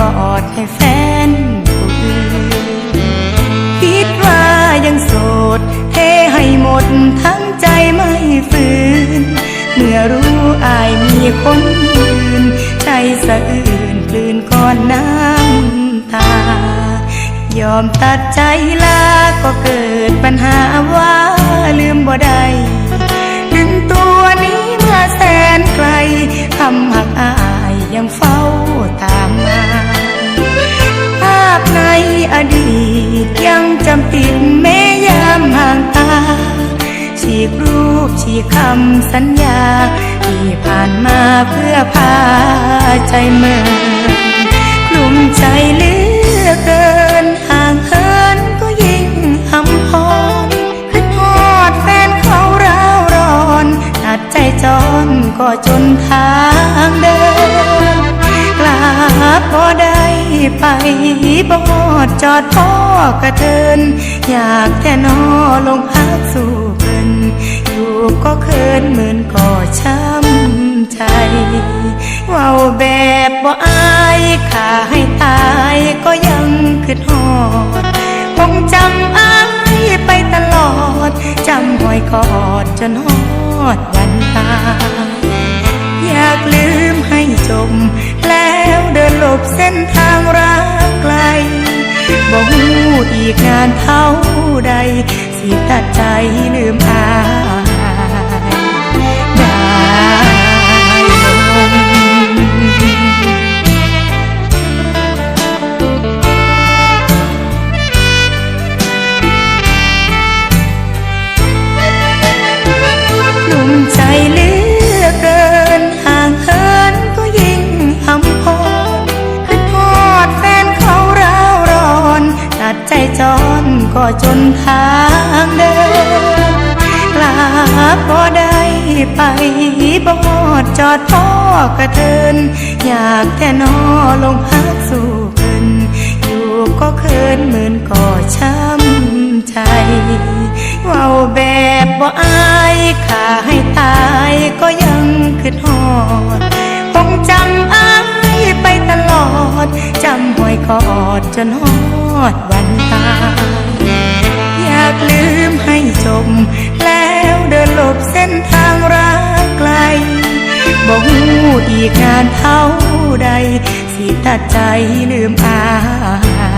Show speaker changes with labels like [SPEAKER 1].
[SPEAKER 1] กอดให้แฟนผู้อื่นคิดว่ายังโสดเทให้หมดทั้งใจไม่ฝืน เมื่อรู้อายมีคนอื่น ใจสะอื่นกลืนก่อนน้ำตายอมตัดใจลาก็เกิดปัญหาว่าลืมบ่ได้ อดีตยังจำติดแม้ยามห่างตา ฉีกรูปฉีกคำสัญญา ที่ผ่านมาเพื่อพาใจเมื่อกลุ่มใจเลือเกินห่างเหินก็ยิ่งหำพรขึ้นฮอดแฟนเขาร้าวร้อนตัดใจจรก็จนทางเดินกลาบ่ได้ ไปบ่ฮอดจอดพ่อกระเทิน อยากแต่นอลงพักสู่เพิ่นอยู่ก็เคินเหมือนก่อช้ำใจเว้าแบบบ่อายข่าให้ตายก็ยังคิดฮอด คงจำอายไปตลอด จำหอยกอดจนฮอดวันตายอยากลืมให้จม แล้วเดินหลบเส้นทางรักไกลบ่หูอีกงานเท่าใด สิตัดใจลืม ใจจอนก็จนทางเดินกลาบ่ได้ไปบอดจอดพ่อกระเทิน อยากแท่นอลงพักสู่เพิ่นอยู่ก็เคินเหมือนก่อช้ำใจ เว้าแบบบ่อา อดจนฮอดวันตายอยากลืมให้จม แล้วเดินหลบเส้นทางรักไกลบ่หูอีกงานเท่าใด สิตัดใจลืมอาย